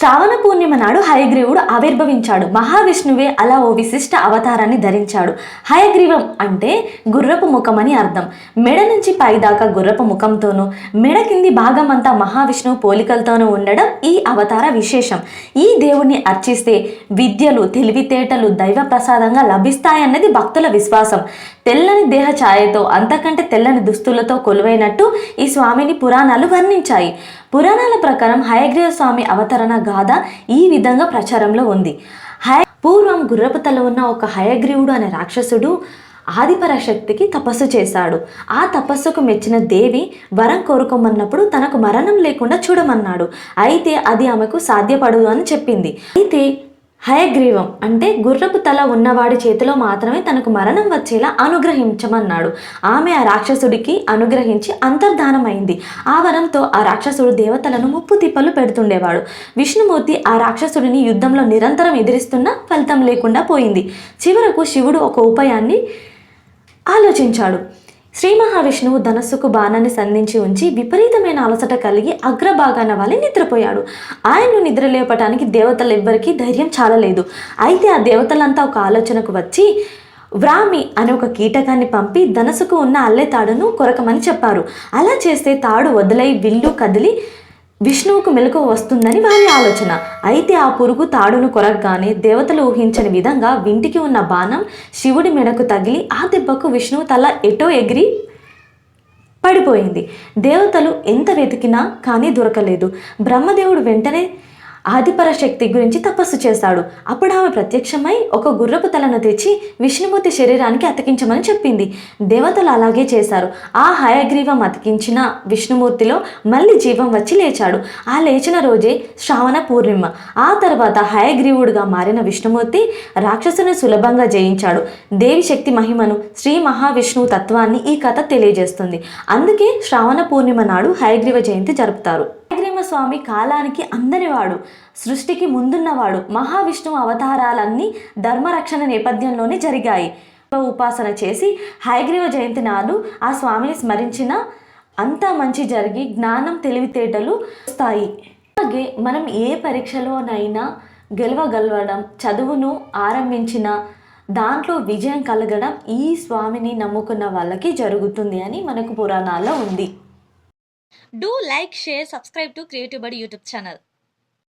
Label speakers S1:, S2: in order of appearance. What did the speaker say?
S1: శ్రావణ పూర్ణిమ నాడు హయగ్రీవుడు ఆవిర్భవించాడు. మహావిష్ణువే అలా ఓ విశిష్ట అవతారాన్ని ధరించాడు. హయగ్రీవం అంటే గుర్రపు ముఖం అని అర్థం. మెడ నుంచి పైదాకా గుర్రపు ముఖంతోనూ మెడ కింది భాగమంతా మహావిష్ణువు పోలికలతోనూ ఉండడం ఈ అవతార విశేషం. ఈ దేవుణ్ణి అర్చిస్తే విద్యలు తెలివితేటలు దైవ ప్రసాదంగా లభిస్తాయన్నది భక్తుల విశ్వాసం. తెల్లని దేహ ఛాయతో అంతకంటే తెల్లని దుస్తులతో కొలువైనట్టు ఈ స్వామిని పురాణాలు వర్ణించాయి. పురాణాల ప్రకారం హయగ్రీవ స్వామి అవతరణ గాథ ఈ విధంగా ప్రచారంలో ఉంది. హయ పూర్వం గుర్రపు తల ఉన్న ఒక హయగ్రీవుడు అనే రాక్షసుడు ఆదిపరాశక్తికి తపస్సు చేశాడు. ఆ తపస్సుకు మెచ్చిన దేవి వరం కోరుకోమన్నప్పుడు తనకు మరణం లేకుండా చూడమన్నాడు. అయితే అది ఆమెకు సాధ్యపడదు అని చెప్పింది. అయితే హయగ్రీవం అంటే గుర్రపు తల ఉన్నవాడి చేతిలో మాత్రమే తనకు మరణం వచ్చేలా అనుగ్రహించమన్నాడు. ఆమె ఆ రాక్షసుడికి అనుగ్రహించి అంతర్ధానమైంది. ఆ వరంతో ఆ రాక్షసుడు దేవతలను ముప్పు తిప్పలు పెడుతుండేవాడు. విష్ణుమూర్తి ఆ రాక్షసుడిని యుద్ధంలో నిరంతరం ఎదిరిస్తున్నా ఫలితం లేకుండా పోయింది. చివరకు శివుడు ఒక ఉపాయాన్ని ఆలోచించాడు. శ్రీ మహావిష్ణువు ధనస్సుకు బాణాన్ని సంధించి ఉంచి విపరీతమైన అలసట కలిగి అగ్రభాగాన వాలి నిద్రపోయాడు. ఆయన్ను నిద్రలేపటానికి దేవతలు ఎవ్వరికీ ధైర్యం చాలలేదు. అయితే ఆ దేవతలంతా ఒక ఆలోచనకు వచ్చి వ్రామి అనే ఒక కీటకాన్ని పంపి ధనసుకు ఉన్న అల్లె తాడును కొరకమని చెప్పారు. అలా చేస్తే తాడు వదిలై విల్లు కదిలి విష్ణువుకు మెలకు వస్తుందని వారి ఆలోచన. అయితే ఆ పురుగు తాడును కొరగగానే దేవతలు ఊహించని విధంగా వింటికి ఉన్న బాణం శివుడి మెడకు తగిలి ఆ దెబ్బకు విష్ణువు తల ఎటో ఎగిరి పడిపోయింది. దేవతలు ఎంత వెతికినా కానీ దొరకలేదు. బ్రహ్మదేవుడు వెంటనే ఆదిపరశక్తి గురించి తపస్సు చేశాడు అప్పుడు ఆమె ప్రత్యక్షమై ఒక గుర్రపు తలను తెచ్చి విష్ణుమూర్తి శరీరానికి అతికించమని చెప్పింది. దేవతలు అలాగే చేశారు. ఆ హయగ్రీవం అతికించిన విష్ణుమూర్తిలో మళ్ళీ జీవం వచ్చి లేచాడు. ఆ లేచిన రోజే శ్రావణ పూర్ణిమ. ఆ తర్వాత హయగ్రీవుడిగా మారిన విష్ణుమూర్తి రాక్షసుని సులభంగా జయించాడు. దేవి శక్తి మహిమను శ్రీ మహావిష్ణువు తత్వాన్ని ఈ కథ తెలియజేస్తుంది. అందుకే శ్రావణ పూర్ణిమ నాడు హయగ్రీవ జయంతి జరుపుతారు. స్వామి కాలానికి అందనివాడు సృష్టికి ముందున్నవాడు మహావిష్ణువు అవతారాలన్నీ ధర్మరక్షణ నేపథ్యంలోనే జరిగాయి. ఉపాసన చేసి హైగ్రీవ జయంతి నాడు ఆ స్వామిని స్మరించిన అంతా మంచి జరిగి జ్ఞానం తెలివితేటలు వస్తాయి. అలాగే మనం ఏ పరీక్షలోనైనా గెలవగలవడం చదువును ఆరంభించిన దాంట్లో విజయం కలగడం ఈ స్వామిని నమ్ముకున్న వాళ్ళకి జరుగుతుంది అని మనకు పురాణాల్లో ఉంది.
S2: Do like, share, subscribe to Creative Buddy YouTube channel.